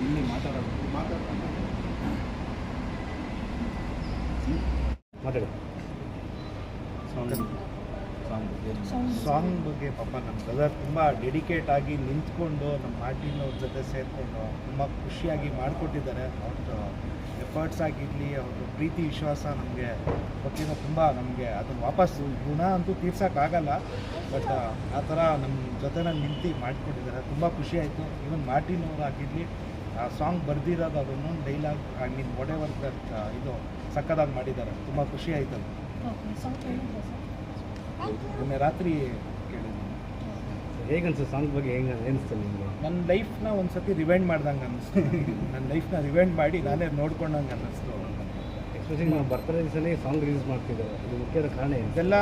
ಇಲ್ಲಿ ಮಾತಾಡೋದು ಮಾತಾಡೋಣ ಮಾತಾಡಿ ಸಾಂಗ್ ಬಗ್ಗೆ ಪಾಪ ನಮ್ಮ ಬ್ರದರ್ ತುಂಬ ಡೆಡಿಕೇಟ್ ಆಗಿ ನಿಂತ್ಕೊಂಡು ನಮ್ಮ ಮಾರ್ಟಿನ್ ಅವ್ರ ಜೊತೆ ಸೇರಿಕೊಂಡು ತುಂಬ ಖುಷಿಯಾಗಿ ಮಾಡಿಕೊಟ್ಟಿದ್ದಾರೆ. ಅವ್ರದ್ದು ಎಫರ್ಟ್ಸ್ ಆಗಿರಲಿ ಅವ್ರದ್ದು ಪ್ರೀತಿ ವಿಶ್ವಾಸ ನಮಗೆ ಕೊಟ್ಟಿರೋ ತುಂಬ ನಮಗೆ ಅದನ್ನು ವಾಪಸ್ ಗುಣ ಅಂತೂ ತೀರ್ಸೋಕ್ಕಾಗಲ್ಲ. ಬಟ್ ಆ ಥರ ನಮ್ಮ ಜೊತೆನ ನಿಂತು ಮಾಡಿಕೊಟ್ಟಿದ್ದಾರೆ. ತುಂಬ ಖುಷಿ ಆಯಿತು. ಈವನ್ ಮಾರ್ಟಿನ್ ಅವ್ರು ಆಗಿರಲಿ ಆ ಸಾಂಗ್ ಬರೆದಿರೋದು ಅದನ್ನು dialogue I mean whatever that ಇದು ಸಕ್ಕದಾಗಿ ಮಾಡಿದ್ದಾರೆ. ತುಂಬ ಖುಷಿ ಆಯಿತು ನಿನ್ನೆ ರಾತ್ರಿ ಕೇಳಿದ್ದೀನಿ ಹೇಗನ್ಸು ಸಾಂಗ್ ಬಗ್ಗೆ ಹೆಂಗೆ ಅನಿಸ್ತು ನಿಮಗೆ? ನನ್ನ ಲೈಫ್ನ ಒಂದು ಸತಿ ರಿವೈಂಡ್ ಮಾಡ್ದಂಗೆ ಅನ್ನಿಸ್ತು ನನ್ನ ಲೈಫ್ನ ರಿವೈಂಡ್ ಮಾಡಿ ನಾನೇ ನೋಡ್ಕೊಂಡಂಗೆ ಅನ್ನಿಸ್ತು ಎಸ್ಪೆಷಲಿ ನಾವು ಬರ್ತಡೇ ದಿವಸನೇ ಸಾಂಗ್ ರಿಲೀಸ್ ಮಾಡ್ತಿದ್ದಾರೆ. ಇದು ಮುಖ್ಯದ ಕಾರಣ ಇದೆಲ್ಲ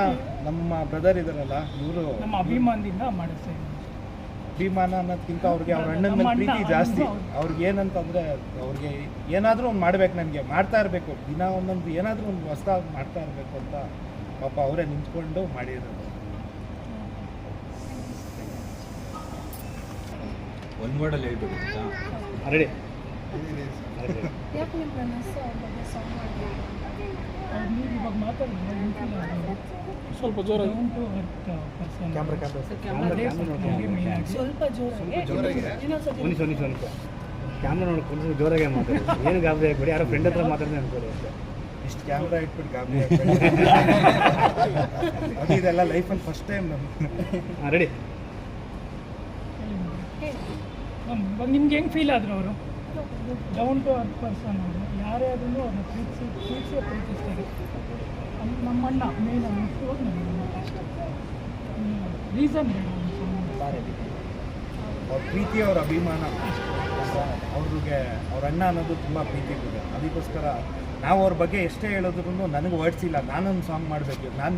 ನಮ್ಮ ಬ್ರದರ್ ಇದಾರಲ್ಲ ಇವರು ನಮ್ಮ ಅಭಿಮಾನದಿಂದ ಮಾಡಿಸ್ತಾ ಇದ್ದೀವಿ ಅಭಿಮಾನ ಅನ್ನೋದಕ್ಕಿಂತ ಅವ್ರಿಗೆ ಅವ್ರ ಅಣ್ಣನ ಮೇಲೆ ಪ್ರೀತಿ ಜಾಸ್ತಿ. ಅವ್ರಿಗೆ ಏನಂತಂದರೆ ಅವ್ರಿಗೆ ಏನಾದರೂ ಒಂದು ಮಾಡ್ಬೇಕು ನನಗೆ. ಮಾಡ್ತಾ ಇರಬೇಕು. ದಿನ ಒಂದೊಂದು ಏನಾದರೂ ಒಂದು ಹೊಸ್ದಾಗಿ ಮಾಡ್ತಾ ಇರಬೇಕು ಅಂತ ಪಾಪ ಅವರೇ ನಿಂತ್ಕೊಂಡು ಮಾಡಿರೋದು. ಒಂದು ವರ್ಡಲ್ಲಿ ಹೇಳ್ಬೇಕು ರೆಡಿ ಸ್ವಲ್ಪ ಜೋರ ಸ್ವಲ್ಪ ಜೋರಾಗಿ. ಕ್ಯಾಮ್ರಾ ನೋಡಿ ಜೋರಾಗೆ ಮಾತಾಡಿ. ಏನು ಗಾಬರಿ ಆಗ್ಬೇಡಿ. ಯಾರೋ ಫ್ರೆಂಡ್ ಹತ್ರ ಮಾತಾಡ್ದೆ ಅನ್ಕೊಳ್ಳಿ ಅಷ್ಟೇ. ಇಷ್ಟು ಕ್ಯಾಮ್ರಾ ಇಟ್ಬಿಟ್ಟು ಗಾಬರಿ ಅದು ಇದೆಲ್ಲ ಲೈಫಲ್ಲಿ ಫಸ್ಟ್ ಟೈಮ್ ನಮ್ಮ ರೆಡಿ ನಿಮ್ಗೆ ಹೆಂಗೆ ಫೀಲ್ ಆದ್ರು ಅವರು? ಡೌನ್ ಟು ಅರ್ತ್ ಪರ್ಸನ್ ಅವರು. ಯಾರೇ ಆದ್ರೂ ಅವ್ರನ್ನ ಪ್ರೀತಿಸಿ ಪ್ರೀತಿಸಿ ಪ್ರೀತಿಸ್ತಾರೆ. ನಮ್ಮ ಅಣ್ಣ ಮೇನ್ ಅನ್ನಿಸ್ತು ರೀಸನ್ ಬೇಡ ಅವ್ರ ಪ್ರೀತಿ ಅವ್ರ ಅಭಿಮಾನ. ಅವ್ರಿಗೆ ಅವ್ರ ಅಣ್ಣ ಅನ್ನೋದು ತುಂಬ ಪ್ರೀತಿ ಇದೆ ಅದಕ್ಕೋಸ್ಕರ ನಾವು ಅವ್ರ ಬಗ್ಗೆ ಎಷ್ಟೇ ಹೇಳಿದ್ರು ನನಗೆ ವರ್ಡ್ಸ್ ಇಲ್ಲ. ನಾನೊಂದು ಸಾಂಗ್ ಮಾಡಬೇಕು. ನಾನು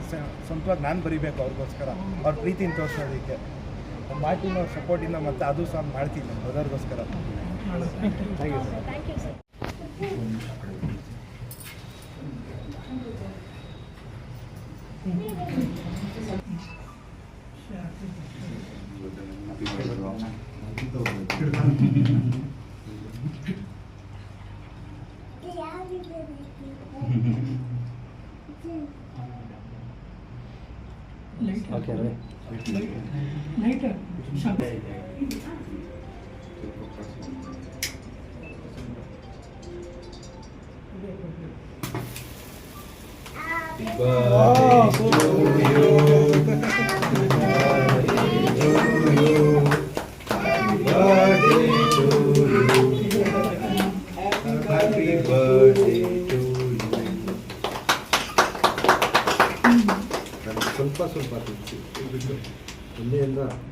ಸ್ವಂತವಾಗಿ ನಾನು ಬರಿಬೇಕು ಅವ್ರಿಗೋಸ್ಕರ. ಅವ್ರ ಪ್ರೀತಿನ ತೋರಿಸೋದಕ್ಕೆ ಮಾರ್ಟಿನ್ ಅವ್ರ ಸಪೋರ್ಟಿಂದ ಮತ್ತೆ ಅದು ಸಾಂಗ್ ಮಾಡ್ತೀನಿ ಯು ಬ್ರದರ್ಗೋಸ್ಕರ ಥ್ಯಾಂಕ್ ಯು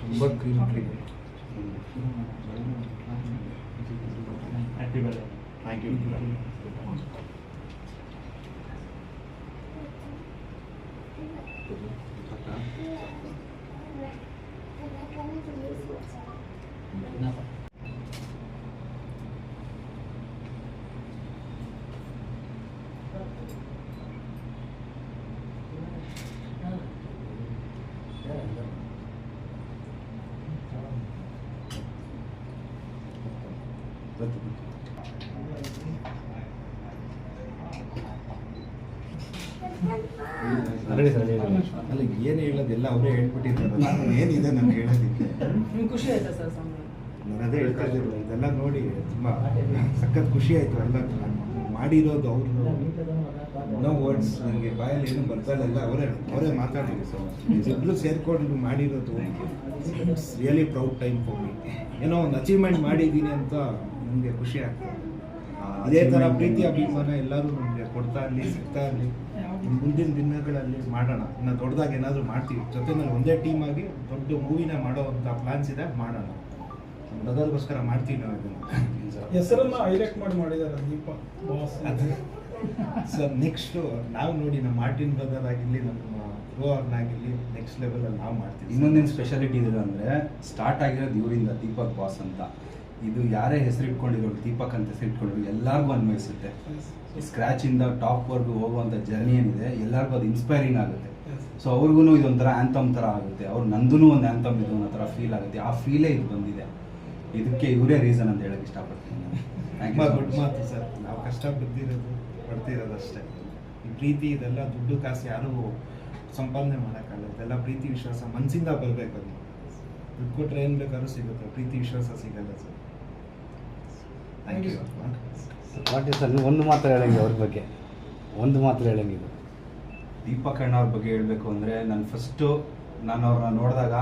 ತುಂಬ cream happy birthday thank you Thank you. ಅಲ್ಲ ಏನು ಹೇಳೋದೆಲ್ಲ ಅವರೇ ಹೇಳ್ಬಿಟ್ಟಿದ್ದಾರೆ ನಾನು ಏನಿದೆ ನನಗೆ ಹೇಳೋದಿಕ್ಕೆ ಖುಷಿ ಆಯ್ತಾ ಸರ್ ನಾನು ಅದೇ ಹೇಳ್ತಾ ಇದ್ರು ಇದೆಲ್ಲ ನೋಡಿ ತುಂಬ ಸಖತ್ ಖುಷಿ ಆಯಿತು ಎಲ್ಲ ಮಾಡಿರೋದು ಅವರು ನೋ ವರ್ಡ್ಸ್ ನನಗೆ ಬಾಯಲ್ಲಿ ಏನು ಬರ್ತಾ ಇಲ್ಲ ಅವರೇ ಅವರೇ ಮಾತಾಡಿದ್ರು ಸರ್ ಇಬ್ಬರು ಸೇರಿಕೊಂಡು ಮಾಡಿರೋದು it's really proud time for me ಏನೋ ಒಂದು ಅಚೀವ್ಮೆಂಟ್ ಮಾಡಿದ್ದೀನಿ ಅಂತ ನನಗೆ ಖುಷಿ ಆಗ್ತದೆ ಅದೇ ಥರ ಪ್ರೀತಿ ಅಭಿಮಾನ ಎಲ್ಲರೂ ನಮಗೆ ಕೊಡ್ತಾ ಇರಲಿ ಸಿಗ್ತಾ ಇರಲಿ. ಮುಂದಿನ ದಿನಗಳಲ್ಲಿ ಮಾಡೋಣ. ಇನ್ನು ದೊಡ್ಡದಾಗಿ ಏನಾದರೂ ಮಾಡ್ತೀವಿ. ಜೊತೆನಲ್ಲಿ ಒಂದೇ ಟೀಮ್ ಆಗಿ ದೊಡ್ಡ ಮೂವಿನ ಮಾಡೋವಂಥ ಪ್ಲಾನ್ಸ್ ಇದೆ ಮಾಡೋಣ. ಬ್ರದರ್ಗೋಸ್ಕರ ಮಾಡ್ತೀವಿ ನಾವು ಇದನ್ನು ಹೆಸರನ್ನ ಹೈಲೈಟ್ ಮಾಡಿ ಮಾಡಿದ್ದಾರೆ ದೀಪ ಬಾಸ್ ಅದು. ಸರ್ ನೆಕ್ಸ್ಟು ನಾವು ನೋಡಿ ನಮ್ಮ ಮಾರ್ಟಿನ್ ಬ್ರದರ್ ಆಗಿರಲಿ ನಮ್ಮ ಪ್ರೋ ಆಗಿರಲಿ ನೆಕ್ಸ್ಟ್ ಲೆವೆಲಲ್ಲಿ ನಾವು ಮಾಡ್ತೀವಿ. ಇನ್ನೊಂದೇನು ಸ್ಪೆಷಾಲಿಟಿ ಇದೆ ಅಂದರೆ ಸ್ಟಾರ್ಟ್ ಆಗಿರೋದು ಇವರಿಂದ ದೀಪಕ್ ಬಾಸ್ ಅಂತ. ಇದು ಯಾರೇ ಹೆಸರು ಇಟ್ಕೊಂಡಿರೋರು ದೀಪಕ್ ಅಂತ ಹೆಸರು ಇಟ್ಕೊಂಡಿರೋ ಎಲ್ಲರಿಗೂ ಅನ್ವಯಿಸುತ್ತೆ. ಸ್ಕ್ರ್ಯಾಚಿಂದ ಟಾಪ್ವರೆಗೂ ಹೋಗುವಂಥ ಜರ್ನಿ ಏನಿದೆ ಎಲ್ಲರಿಗೂ ಅದು ಇನ್ಸ್ಪೈರಿಂಗ್ ಆಗುತ್ತೆ. ಸೊ ಅವ್ರಿಗೂ ಇದೊಂಥರ ಆ್ಯಂಥಮ್ ಥರ ಆಗುತ್ತೆ. ಅವ್ರು ನಂದೂ ಒಂದು ಆ್ಯಂಥಮ್ ಇದು ಅನ್ನೋ ಥರ ಫೀಲ್ ಆಗುತ್ತೆ. ಆ ಫೀಲೇ ಇದು ಬಂದಿದೆ. ಇದಕ್ಕೆ ಇವರೇ ರೀಸನ್ ಅಂತ ಹೇಳಕ್ಕೆ ಇಷ್ಟಪಡ್ತೀನಿ ಥ್ಯಾಂಕ್ ತುಂಬ ಯು ದೊಡ್ಡ ಮಾತು ಸರ್. ನಾವು ಕಷ್ಟ ಬಿದ್ದಿರೋದು ಪಡ್ತಿರೋದು ಅಷ್ಟೇ ಈ ಪ್ರೀತಿ ಇದೆಲ್ಲ ದುಡ್ಡು ಕಾಸು ಯಾರೂ ಸಂಪಾದನೆ ಮಾಡೋಕ್ಕಾಗಲ್ಲ. ಇದೆಲ್ಲ ಪ್ರೀತಿ ವಿಶ್ವಾಸ ಮನಸ್ಸಿಂದ ಬರಬೇಕು ಅದು. ದುಡ್ಡು ಕೊಟ್ಟರೆ ಏನು ಬೇಕಾದ್ರೂ ಸಿಗುತ್ತೆ. ಪ್ರೀತಿ ವಿಶ್ವಾಸ ಸಿಗಲ್ಲ sir. Thank you what is sir ನೀವು ಒಂದು ಮಾತ್ರ ಹೇಳಂಗೆ ಅವ್ರ ಬಗ್ಗೆ. ಒಂದು ಮಾತ್ರ ಹೇಳಂಗಿದು ದೀಪಕ್ ಅಣ್ಣ ಅವ್ರ ಬಗ್ಗೆ ಹೇಳಬೇಕು ಅಂದರೆ ನಾನು ಫಸ್ಟು ನಾನು ಅವ್ರನ್ನ ನೋಡಿದಾಗ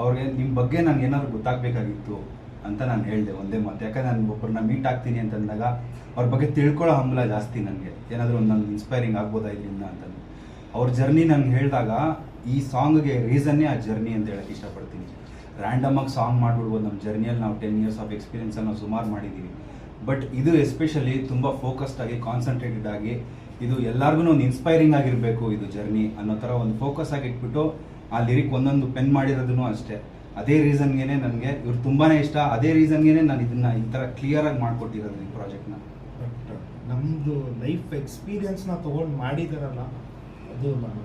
ಅವ್ರಿಗೆ ನಿಮ್ಮ ಬಗ್ಗೆ ನನಗೆ ಏನಾದ್ರು ಗೊತ್ತಾಗಬೇಕಾಗಿತ್ತು. ಅಂತ ನಾನು ಹೇಳಿದೆ ಒಂದೇ ಮಾತು. ಯಾಕಂದ್ರೆ ನಾನು ಒಬ್ಬರನ್ನ ಮೀಟ್ ಆಗ್ತೀನಿ ಅಂತಂದಾಗ ಅವ್ರ ಬಗ್ಗೆ ತಿಳ್ಕೊಳ್ಳೋ ಹಂಬಲ ಜಾಸ್ತಿ ನನಗೆ. ಏನಾದರೂ ಒಂದು ನನಗೆ ಇನ್ಸ್ಪೈರಿಂಗ್ ಆಗ್ಬೋದಾ ಇದರಿಂದ ಅಂತಂದು. ಅವ್ರ ಜರ್ನಿ ನಾನು ಹೇಳಿದಾಗ ಈ ಸಾಂಗ್ಗೆ ರೀಸನ್ನೇ ಆ ಜರ್ನಿ ಅಂತ ಹೇಳಕ್ಕೆ ಇಷ್ಟಪಡ್ತೀನಿ. ರ್ಯಾಂಡಮ್ ಆಗಿ ಸಾಂಗ್ ಮಾಡ್ಬಿಡ್ಬೋದು ನಮ್ಮ ಜರ್ನಿಯಲ್ಲಿ ನಾವು ಟೆನ್ ಇಯರ್ಸ್ ಆಫ್ ಎಕ್ಸ್ಪೀರಿಯನ್ಸನ್ನು ನಾವು ಸುಮಾರು ಮಾಡಿದ್ದೀವಿ ಬಟ್ ಇದು ಎಸ್ಪೆಷಲಿ ತುಂಬ ಫೋಕಸ್ಡ್ ಆಗಿ ಕಾನ್ಸಂಟ್ರೇಟೆಡ್ ಆಗಿ, ಇದು ಎಲ್ಲರಿಗೂ ಒಂದು ಇನ್ಸ್ಪೈರಿಂಗ್ ಆಗಿರಬೇಕು ಇದು ಜರ್ನಿ ಅನ್ನೋ ಥರ ಒಂದು ಫೋಕಸ್ ಆಗಿ ಇಟ್ಬಿಟ್ಟು ಆ ಲಿರಿಕ್ ಒಂದೊಂದು ಪೆನ್ ಮಾಡಿರೋದೂ ಅಷ್ಟೇ. ಅದೇ ರೀಸನ್ಗೇನೆ ನನಗೆ ಇವ್ರು ತುಂಬಾ ಇಷ್ಟ. ಅದೇ ರೀಸನ್ಗೇನೆ ನಾನು ಇದನ್ನ ಈ ಥರ ಕ್ಲಿಯರಾಗಿ ಮಾಡ್ಕೊಟ್ಟಿರೋದು ಈ ಪ್ರಾಜೆಕ್ಟ್ನ ಬಟ್ ನಮ್ಮದು ಲೈಫ್ ಎಕ್ಸ್ಪೀರಿಯನ್ಸ್ನ ತೊಗೊಂಡು ಮಾಡಿದಾರಲ್ಲ ಅದು ನಾನು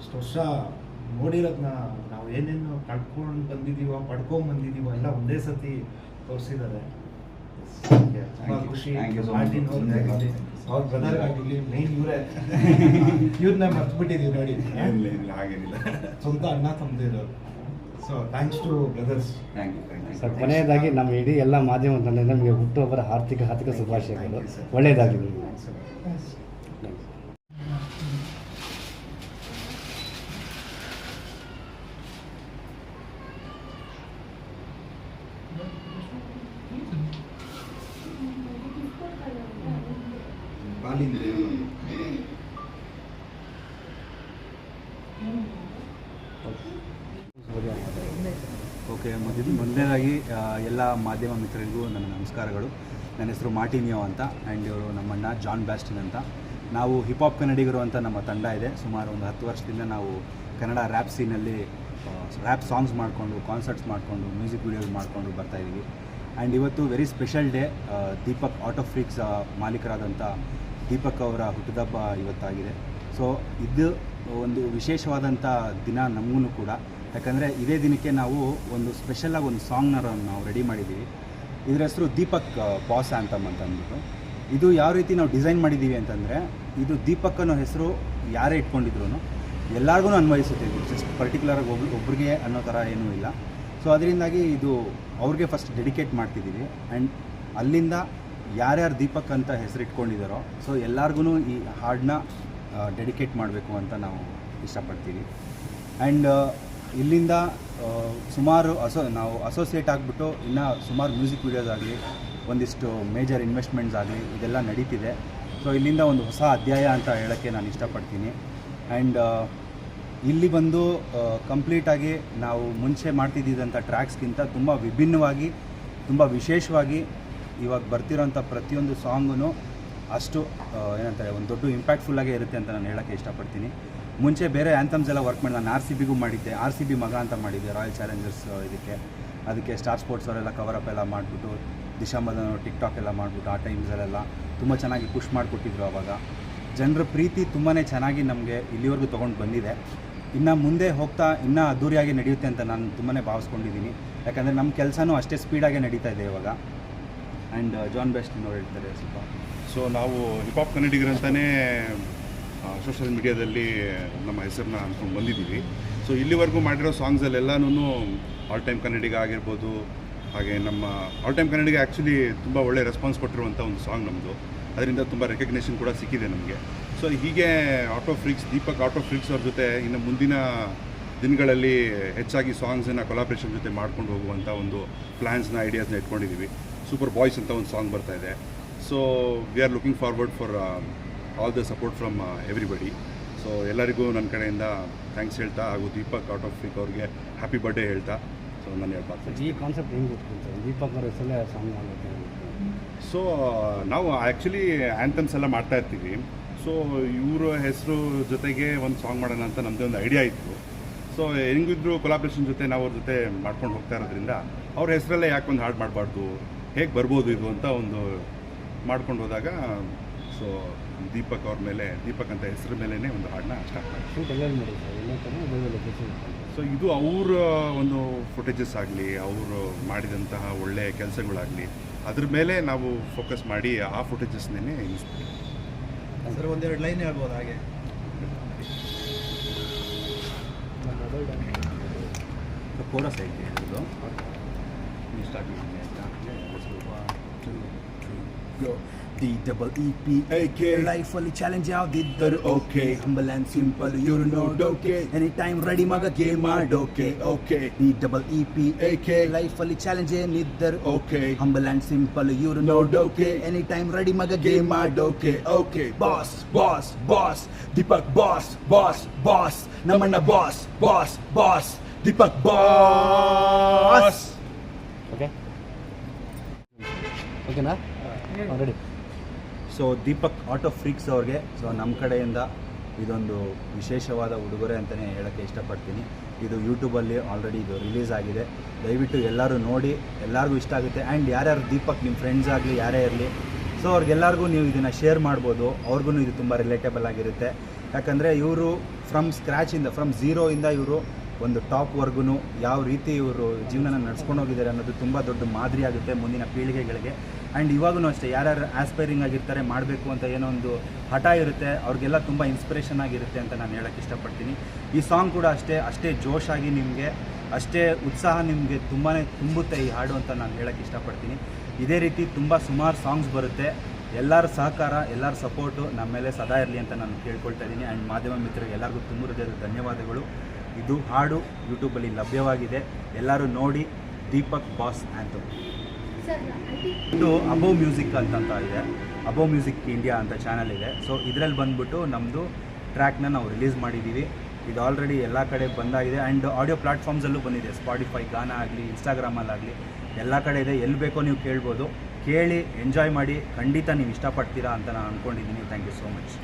ಇಷ್ಟು ವರ್ಷ ನೋಡಿರೋದನ್ನ ನಾವು ಏನೇನು ಕಳ್ಕೊಂಡು ಬಂದಿದ್ದೀವೋ ಪಡ್ಕೊಂಡು ಬಂದಿದ್ದೀವೋ ಎಲ್ಲ ಒಂದೇ ಸತಿ ತೋರಿಸಿದ್ದಾರೆ. ಖುಷಿ. ಅವ್ರ ಬ್ರದರ್ ಆಗಿರಲಿ ಮೇನ್ ಇವರೇ. ಇವ್ರನ್ನ ಮರ್ತ್ಬಿಟ್ಟಿದೀವಿ ನೋಡಿ. ಹಾಗೇನಿಲ್ಲ. ಸ್ವಂತ ಅಣ್ಣ ತಮ್ಮದಿರೋರು so thanks to brothers thank you sir ಕೊನೆಯದಾಗಿ ನಮ್ಮ ಇಡೀ ಎಲ್ಲ ಮಾಧ್ಯಮ ತಂಡದಿಂದ ನಮಗೆ ಹುಟ್ಟುಹಬ್ಬರ ಆರ್ಥಿಕ ಆರ್ಥಿಕ ಶುಭಾಶಯಗಳು. ಒಳ್ಳೆಯದಾಗಲಿ. ನಿಮಗೆ ಬಾಲಿಂದ ಮೊದಲು ಮೊದಲನೇದಾಗಿ ಎಲ್ಲ ಮಾಧ್ಯಮ ಮಿತ್ರರಿಗೂ ನನ್ನ ನಮಸ್ಕಾರಗಳು. ನನ್ನ ಹೆಸರು ಮಾರ್ಟಿನಿಯೋ ಅಂತ ಆ್ಯಂಡ್ ಇವರು ನಮ್ಮಣ್ಣ ಜಾನ್ ಬ್ಯಾಸ್ಟಿನ್ ಅಂತ. ನಾವು ಹಿಪ್ ಹಾಪ್ ಕನ್ನಡಿಗರು ಅಂತ ನಮ್ಮ ತಂಡ ಇದೆ. ಸುಮಾರು ಒಂದು ಹತ್ತು ವರ್ಷದಿಂದ ನಾವು ಕನ್ನಡ ರ್ಯಾಪ್ ಸೀನಲ್ಲಿ ರ್ಯಾಪ್ ಸಾಂಗ್ಸ್ ಮಾಡಿಕೊಂಡು ಕಾನ್ಸರ್ಟ್ಸ್ ಮಾಡಿಕೊಂಡು ಮ್ಯೂಸಿಕ್ ವೀಡಿಯೋಸ್ ಮಾಡಿಕೊಂಡು ಬರ್ತಾಯಿದ್ದೀವಿ ಆ್ಯಂಡ್ ಇವತ್ತು very special day Deepak auto freaks ಮಾಲೀಕರಾದಂಥ Deepak ಅವರ ಹುಟ್ಟಿದಬ್ಬ ಇವತ್ತಾಗಿದೆ. ಸೊ ಇದು ಒಂದು ವಿಶೇಷವಾದಂಥ ದಿನ ನಮಗೂ ಕೂಡ. ಯಾಕಂದರೆ ಇದೇ ದಿನಕ್ಕೆ ನಾವು ಒಂದು ಸ್ಪೆಷಲಾಗಿ ಒಂದು ಸಾಂಗ್ನ ನಾವು ರೆಡಿ ಮಾಡಿದ್ದೀವಿ ಇದರ ಹೆಸರು ದೀಪಕ್ ಬಾಸ್ ಆ್ಯಂಥಮ್ ಅಂತ ಅಂದ್ಬಿಟ್ಟು. ಇದು ಯಾವ ರೀತಿ ನಾವು ಡಿಸೈನ್ ಮಾಡಿದ್ದೀವಿ ಅಂತಂದರೆ, ಇದು ದೀಪಕ್ ಅನ್ನೋ ಹೆಸರು ಯಾರೇ ಇಟ್ಕೊಂಡಿದ್ರು ಎಲ್ಲರಿಗೂ ಅನ್ವಯಿಸುತ್ತೆ ಇದು. ಜಸ್ಟ್ ಪರ್ಟಿಕ್ಯುಲರಾಗಿ ಒಬ್ರು ಒಬ್ರಿಗೆ ಅನ್ನೋ ಥರ ಏನೂ ಇಲ್ಲ. ಸೊ ಅದರಿಂದಾಗಿ ಇದು ಅವ್ರಿಗೆ ಫಸ್ಟ್ ಡೆಡಿಕೇಟ್ ಮಾಡ್ತಿದ್ದೀವಿ ಆ್ಯಂಡ್ ಅಲ್ಲಿಂದ ಯಾರ್ಯಾರು ದೀಪಕ್ ಅಂತ ಹೆಸರು ಇಟ್ಕೊಂಡಿದ್ದಾರೋ ಸೊ ಎಲ್ಲರಿಗೂ ಈ ಹಾಡನ್ನ ಡೆಡಿಕೇಟ್ ಮಾಡಬೇಕು ಅಂತ ನಾವು ಇಷ್ಟಪಡ್ತೀವಿ. ಆ್ಯಂಡ್ ಇಲ್ಲಿಂದ ಸುಮಾರು ಅಸೋ, ನಾವು ಅಸೋಸಿಯೇಟ್ ಆಗಿಬಿಟ್ಟು ಇನ್ನು ಸುಮಾರು ಮ್ಯೂಸಿಕ್ ವೀಡಿಯೋಸ್ ಆಗಲಿ, ಒಂದಿಷ್ಟು ಮೇಜರ್ ಇನ್ವೆಸ್ಟ್ಮೆಂಟ್ಸ್ ಆಗಲಿ, ಇದೆಲ್ಲ ನಡೀತಿದೆ. ಸೊ ಇಲ್ಲಿಂದ ಒಂದು ಹೊಸ ಅಧ್ಯಾಯ ಅಂತ ಹೇಳೋಕ್ಕೆ ನಾನು ಇಷ್ಟಪಡ್ತೀನಿ. ಆ್ಯಂಡ್ ಇಲ್ಲಿ ಬಂದು ಕಂಪ್ಲೀಟಾಗಿ ನಾವು ಮುಂಚೆ ಮಾಡ್ತಿದ್ದಂಥ ಟ್ರ್ಯಾಕ್ಸ್ಗಿಂತ ತುಂಬ ವಿಭಿನ್ನವಾಗಿ, ತುಂಬ ವಿಶೇಷವಾಗಿ ಇವಾಗ ಬರ್ತಿರೋಂಥ ಪ್ರತಿಯೊಂದು ಸಾಂಗೂ ಅಷ್ಟು ಏನಂತಾರೆ, ಒಂದು ದೊಡ್ಡ ಇಂಪ್ಯಾಕ್ಟ್ಫುಲ್ಲಾಗೇ ಇರುತ್ತೆ ಅಂತ ನಾನು ಹೇಳೋಕ್ಕೆ ಇಷ್ಟಪಡ್ತೀನಿ. ಮುಂಚೆ ಬೇರೆ ಆ್ಯಂಥಮ್ಸ್ ಎಲ್ಲ ವರ್ಕ್ ಮಾಡಿ ನಾನು ಆರ್ ಸಿ ಬಿಗೂ ಮಾಡಿದ್ದೆ. ಆರ್ ಸಿ ಬಿ ಮಗ ಅಂತ ಮಾಡಿದ್ದೆ ರಾಯಲ್ ಚಾಲೆಂಜರ್ಸ್ ಇದಕ್ಕೆ. ಅದಕ್ಕೆ ಸ್ಟಾರ್ ಸ್ಪೋರ್ಟ್ಸ್ ಅವರೆಲ್ಲ ಕವರ್ ಅಪ್ ಎಲ್ಲ ಮಾಡಿಬಿಟ್ಟು, ದಿಶಾ ಮದನ್ ಟಿಕ್ ಟಾಕ್ ಎಲ್ಲ ಮಾಡಿಬಿಟ್ಟು, ಆ ಟೈಮ್ಸಲ್ಲೆಲ್ಲ ತುಂಬ ಚೆನ್ನಾಗಿ ಪುಷ್ ಮಾಡಿಕೊಟ್ಟಿದ್ರು ಆವಾಗ ಜನರ ಪ್ರೀತಿ ತುಂಬಾ ಚೆನ್ನಾಗಿ ನಮಗೆ ಇಲ್ಲಿವರೆಗೂ ತೊಗೊಂಡು ಬಂದಿದೆ. ಇನ್ನು ಮುಂದೆ ಹೋಗ್ತಾ, ಇನ್ನೂ ಅದ್ದೂರಿಯಾಗಿ ನಡೆಯುತ್ತೆ ಅಂತ ನಾನು ತುಂಬಾ ಭಾವಿಸ್ಕೊಂಡಿದ್ದೀನಿ. ಯಾಕಂದರೆ ನಮ್ಮ ಕೆಲಸನೂ ಅಷ್ಟೇ ಸ್ಪೀಡಾಗೆ ನಡೀತಾ ಇದೆ ಇವಾಗ. ಆ್ಯಂಡ್ ಜಾನ್ ಬೆಸ್ಟ್ ಹೇಳ್ತಾರೆ ಸ್ವಲ್ಪ. ಸೊ ನಾವು ಹಿಪ್ ಹಾಪ್ ಕನ್ನಡಿಗರಂತಾನೆ ಸೋಷಿಯಲ್ ಮೀಡಿಯಾದಲ್ಲಿ ನಮ್ಮ ಹೆಸರನ್ನ ಅಂದ್ಕೊಂಡು ಬಂದಿದ್ದೀವಿ. ಸೊ ಇಲ್ಲಿವರೆಗೂ ಮಾಡಿರೋ ಸಾಂಗ್ಸಲ್ಲೆಲ್ಲನೂ ಆಲ್ ಟೈಮ್ ಕನ್ನಡಿಗ ಆಗಿರ್ಬೋದು, ಹಾಗೆ ನಮ್ಮ ಆಲ್ ಟೈಮ್ ಕನ್ನಡಿಗ ಆ್ಯಕ್ಚುಲಿ ತುಂಬ ಒಳ್ಳೆ ರೆಸ್ಪಾನ್ಸ್ ಕೊಟ್ಟಿರುವಂಥ ಒಂದು ಸಾಂಗ್ ನಮ್ಮದು ಅದರಿಂದ ತುಂಬ ರೆಕಗ್ನೇಷನ್ ಕೂಡ ಸಿಕ್ಕಿದೆ ನಮಗೆ. ಸೊ ಹೀಗೆ auto freaks Deepak auto freaks ಅವ್ರ ಜೊತೆ ಇನ್ನು ಮುಂದಿನ ದಿನಗಳಲ್ಲಿ ಹೆಚ್ಚಾಗಿ ಸಾಂಗ್ಸನ್ನು ಕೊಲಾಬ್ರೇಷನ್ ಜೊತೆ ಮಾಡ್ಕೊಂಡು ಹೋಗುವಂಥ ಒಂದು ಪ್ಲ್ಯಾನ್ಸ್ನ ಐಡಿಯಾಸ್ನ ಇಟ್ಕೊಂಡಿದ್ದೀವಿ ಸೂಪರ್ ಬಾಯ್ಸ್ ಅಂತ ಒಂದು ಸಾಂಗ್ ಬರ್ತಾ ಇದೆ. So we are looking forward for all the support from everybody so ಎಲ್ಲರಿಗೂ ನನ್ನ ಕಡೆಯಿಂದ ಥ್ಯಾಂಕ್ಸ್ ಹೇಳ್ತಾ ಹಾಗೂ ದೀಪಕ್ ಔಟ್ ಆಫ್ ಫಿಕ್ ಅವ್ರಿಗೆ ಹ್ಯಾಪಿ ಬರ್ಡೇ ಹೇಳ್ತಾ. ಸೊ ನಾನು ಹೇಳ್ಬಾರ್ದು ಈ ಕಾನ್ಸೆಪ್ಟ್ ಹೆಂಗೆ ಗೊತ್ತಿರ್ತೀವಿ ದೀಪಕ್ ಅವರ ಹೆಸರಲ್ಲೇ ಸಾಂಗ್ ಆಗುತ್ತೆ ಸೊ ನಾವು ಆ್ಯಕ್ಚುಲಿ ಆ್ಯಂಥಮ್ಸ್ ಎಲ್ಲ ಮಾಡ್ತಾ ಇರ್ತೀವಿ. ಸೊ ಇವರ ಹೆಸರು ಜೊತೆಗೆ ಒಂದು ಸಾಂಗ್ ಮಾಡೋಣ ಅಂತ ನಮ್ಮದೇ ಒಂದು ಐಡಿಯಾ ಇತ್ತು. ಸೊ ಹೆಂಗಿದ್ರು ಕೊಲಾಬ್ರೇಷನ್ ಜೊತೆ ನಾವು ಅವ್ರ ಜೊತೆ ಮಾಡ್ಕೊಂಡು ಹೋಗ್ತಾ ಇರೋದ್ರಿಂದ ಅವ್ರ ಹೆಸರಲ್ಲೇ ಯಾಕೆ ಒಂದು ಹಾಡು ಮಾಡಬಾರ್ದು? ಹೇಗೆ ಬರ್ಬೋದು ಇದು ಅಂತ ಒಂದು ಮಾಡ್ಕೊಂಡು ಹೋದಾಗ ಸೊ ದೀಪಕ್ ಅವ್ರ ಮೇಲೆ ದೀಪಕ್ ಅಂತ ಹೆಸರ ಮೇಲೇ ಒಂದು ಹಾಡನ್ನ ಸ್ಟಾರ್ಟ್ ಮಾಡಿ ಮಾಡಿ ಕಡೆ ಸೊ ಇದು ಅವರ ಒಂದು ಫುಟೇಜಸ್ ಆಗಲಿ ಅವರು ಮಾಡಿದಂತಹ ಒಳ್ಳೆಯ ಕೆಲಸಗಳಾಗಲಿ ಅದ್ರ ಮೇಲೆ ನಾವು ಫೋಕಸ್ ಮಾಡಿ ಆ ಫುಟೇಜಸ್ನೇ ಯೂಸ್ ಮಾಡಿ ಸರ್ ಒಂದೆರಡು ಲೈನ್ ಹೇಳ್ಬೋದು ಹಾಗೆ? ಕೋರಸ್ ಐತೆ ಇದು start D double E P A K ಲೈಫಲ್ಲಿ ಚಾಲೆಂಜ್ ಯಾವ್ದಿದ್ದರು ಓಕೆ ಹಂಬಲ್ ಆ್ಯಂಡ್ ಸಿಂಪಲ್ ಇವ್ರು ನೋಡೋಕೆ ಎನಿ ಟೈಮ್ ರೆಡಿ ಮಗ ಗೇಮ್ ಮಾಡೋಕೆ okay D double E P A K ಲೈಫಲ್ಲಿ ಚಾಲೆಂಜ್ ಏನಿದ್ದರು ಓಕೆ ಹಂಬಲ್ ಆ್ಯಂಡ್ ಸಿಂಪಲ್ ಇವ್ರು ನೋಡೋಕೆ ಎನಿ ಟೈಮ್ ರೆಡಿ ಮಗ ಗೇಮ್ ಮಾಡೋಕೆ okay boss boss boss Deepak boss boss boss ನಮ್ಮಣ್ಣ boss boss boss Deepak boss okay ಓಕೆನಾ ready so Deepak auto freaks ಅವ್ರಿಗೆ so ನಮ್ಮ ಕಡೆಯಿಂದ ಇದೊಂದು ವಿಶೇಷವಾದ ಉಡುಗೊರೆ ಅಂತಲೇ ಹೇಳೋಕ್ಕೆ ಇಷ್ಟಪಡ್ತೀನಿ. ಇದು ಯೂಟ್ಯೂಬಲ್ಲಿ ಆಲ್ರೆಡಿ ಇದು ರಿಲೀಸ್ ಆಗಿದೆ. ದಯವಿಟ್ಟು ಎಲ್ಲರೂ ನೋಡಿ, ಎಲ್ಲರಿಗೂ ಇಷ್ಟ ಆಗುತ್ತೆ. ಆ್ಯಂಡ್ ಯಾರ್ಯಾರು ದೀಪಕ್ ನಿಮ್ಮ ಫ್ರೆಂಡ್ಸ್ ಆಗಲಿ, ಯಾರೇ ಇರಲಿ ಸೊ ಅವ್ರಿಗೆಲ್ಲರಿಗೂ ನೀವು ಇದನ್ನು ಶೇರ್ ಮಾಡ್ಬೋದು. ಅವ್ರಿಗೂ ಇದು ತುಂಬ ರಿಲೇಟೇಬಲ್ ಆಗಿರುತ್ತೆ. ಯಾಕಂದರೆ ಇವರು ಫ್ರಮ್ ಸ್ಕ್ರ್ಯಾಚಿಂದ ಫ್ರಮ್ ಝೀರೋಯಿಂದ ಇವರು ಒಂದು ಟಾಪ್ವರೆಗೂ ಯಾವ ರೀತಿ ಇವರು ಜೀವನ ನಡ್ಸ್ಕೊಂಡು ಹೋಗಿದ್ದಾರೆ ಅನ್ನೋದು ತುಂಬ ದೊಡ್ಡ ಮಾದರಿ ಆಗುತ್ತೆ ಮುಂದಿನ ಪೀಳಿಗೆಗಳಿಗೆ. ಆ್ಯಂಡ್ ಇವಾಗೂ ಅಷ್ಟೇ, ಯಾರ್ಯಾರು ಆಸ್ಪೈರಿಂಗ್ ಆಗಿರ್ತಾರೆ, ಮಾಡಬೇಕು ಅಂತ ಏನೋ ಒಂದು ಹಠ ಇರುತ್ತೆ, ಅವ್ರಿಗೆಲ್ಲ ತುಂಬ ಇನ್ಸ್ಪಿರೇಷನ್ ಆಗಿರುತ್ತೆ ಅಂತ ನಾನು ಹೇಳೋಕ್ಕೆ ಇಷ್ಟಪಡ್ತೀನಿ. ಈ ಸಾಂಗ್ ಕೂಡ ಅಷ್ಟೇ ಅಷ್ಟೇ ಜೋಶಾಗಿ ನಿಮಗೆ, ಅಷ್ಟೇ ಉತ್ಸಾಹ ನಿಮಗೆ ತುಂಬಾ ತುಂಬುತ್ತೆ ಈ ಹಾಡು ಅಂತ ನಾನು ಹೇಳೋಕ್ಕೆ ಇಷ್ಟಪಡ್ತೀನಿ. ಇದೇ ರೀತಿ ತುಂಬ ಸುಮಾರು ಸಾಂಗ್ಸ್ ಬರುತ್ತೆ. ಎಲ್ಲರ ಸಹಕಾರ, ಎಲ್ಲರ ಸಪೋರ್ಟು ನಮ್ಮ ಮೇಲೆ ಸದಾ ಇರಲಿ ಅಂತ ನಾನು ಕೇಳ್ಕೊಳ್ತಾ ಇದ್ದೀನಿ. ಆ್ಯಂಡ್ ಮಾಧ್ಯಮ ಮಿತ್ರರಿಗೆ ಎಲ್ಲರಿಗೂ ತುಂಬ ಹೃದಯದ ಧನ್ಯವಾದಗಳು. ಇದು ಹಾಡು ಯೂಟ್ಯೂಬಲ್ಲಿ ಲಭ್ಯವಾಗಿದೆ. ಎಲ್ಲರೂ ನೋಡಿ, ದೀಪಕ್ ಬಾಸ್ ಐ ಇದು ಅಬೋ ಮ್ಯೂಸಿಕ್ ಅಂತಂತ ಇದೆ. ಅಬೋ ಮ್ಯೂಸಿಕ್ ಇಂಡಿಯಾ ಅಂತ ಚಾನಲ್ ಇದೆ. ಸೊ ಇದರಲ್ಲಿ ಬಂದ್ಬಿಟ್ಟು ನಮ್ಮದು ಟ್ರ್ಯಾಕ್ನ ನಾವು ರಿಲೀಸ್ ಮಾಡಿದ್ದೀವಿ ಇದು ಆಲ್ರೆಡಿ ಎಲ್ಲ ಕಡೆ ಬಂದಾಗಿದೆ. ಆ್ಯಂಡ್ ಆಡಿಯೋ ಪ್ಲಾಟ್ಫಾರ್ಮ್ಸಲ್ಲೂ ಬಂದಿದೆ. ಸ್ಪಾಟಿಫೈ ಗಾನ ಆಗಲಿ ಇನ್ಸ್ಟಾಗ್ರಾಮಲ್ಲಾಗಲಿ ಎಲ್ಲ ಕಡೆ ಇದೆ. ಎಲ್ಲಿ ಬೇಕೋ ನೀವು ಕೇಳ್ಬೋದು. ಕೇಳಿ ಎಂಜಾಯ್ ಮಾಡಿ, ಖಂಡಿತ ನೀವು ಇಷ್ಟಪಡ್ತೀರಾ ಅಂತ ನಾನು ಅಂದ್ಕೊಂಡಿದ್ದೀನಿ ಥ್ಯಾಂಕ್ ಯು ಸೋ ಮಚ್